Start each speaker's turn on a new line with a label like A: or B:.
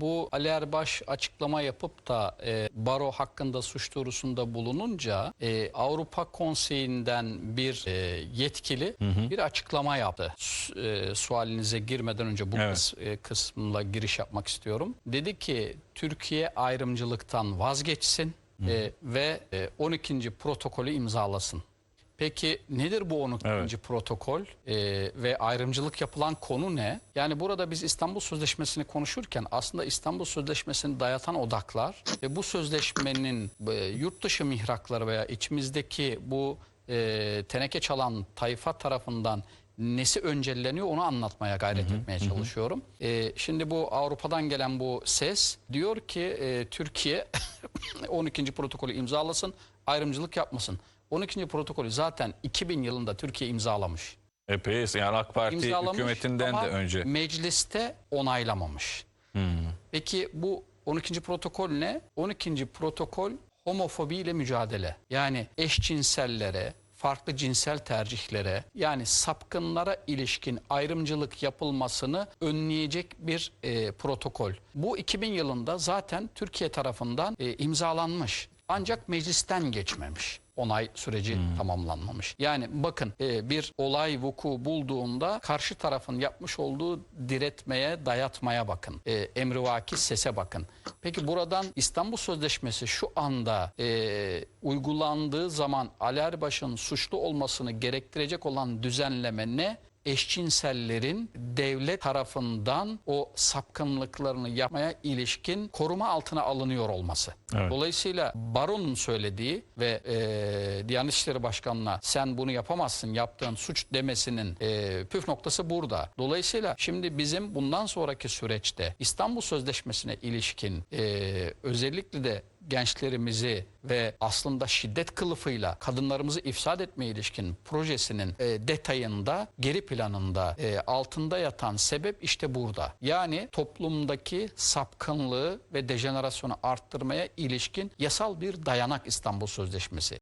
A: bu Ali Erbaş açıklama yapıp da e, baro hakkında suç duyurusunda bulununca e, Avrupa Konseyi'nden bir e, yetkili bir açıklama yaptı. Su- e, sualinize girmeden önce bu
B: Evet.
A: kıs- e, kısımla giriş yapmak istiyorum. Dedi ki Türkiye ayrımcılıktan vazgeçsin e, ve e, 12. protokolü imzalasın. Peki nedir bu 12.
B: Evet.
A: protokol Ee, ve ayrımcılık yapılan konu ne? Yani burada biz İstanbul Sözleşmesi'ni konuşurken aslında İstanbul Sözleşmesi'ni dayatan odaklar ve bu sözleşmenin e, yurt dışı mihrakları veya içimizdeki bu e, teneke çalan tayfa tarafından nesi öncelleniyor onu anlatmaya gayret etmeye çalışıyorum. E, şimdi bu Avrupa'dan gelen bu ses diyor ki e, Türkiye 12. protokolü imzalasın, ayrımcılık yapmasın. 12. protokolü zaten 2000 yılında Türkiye imzalamış.
B: Epey yani AK Parti
A: İmzalamış
B: hükümetinden
A: ama
B: de önce.
A: mecliste onaylamamış. Peki bu 12. protokol ne? 12. protokol homofobiyle mücadele. Yani eşcinsellere, farklı cinsel tercihlere yani sapkınlara ilişkin ayrımcılık yapılmasını önleyecek bir e, protokol. Bu 2000 yılında zaten Türkiye tarafından e, imzalanmış. Ancak meclisten geçmemiş. Onay süreci tamamlanmamış. Yani bakın e, bir olay vuku bulduğunda karşı tarafın yapmış olduğu diretmeye, dayatmaya bakın. E, emrivaki sese bakın. Peki buradan İstanbul Sözleşmesi şu anda e, uygulandığı zaman Ali Erbaş'ın suçlu olmasını gerektirecek olan düzenleme ne? Eşcinsellerin devlet tarafından o sapkınlıklarını yapmaya ilişkin koruma altına alınıyor olması.
B: Evet.
A: Dolayısıyla baronun söylediği ve e, Diyanet İşleri Başkanı'na sen bunu yapamazsın yaptığın suç demesinin e, püf noktası burada. Dolayısıyla şimdi bizim bundan sonraki süreçte İstanbul Sözleşmesi'ne ilişkin e, özellikle de gençlerimizi ve aslında şiddet kılıfıyla kadınlarımızı ifsad etmeye ilişkin projesinin e, detayında, geri planında, e, altında yatan sebep işte burada. Yani toplumdaki sapkınlığı ve dejenerasyonu arttırmaya ilişkin yasal bir dayanak İstanbul Sözleşmesi.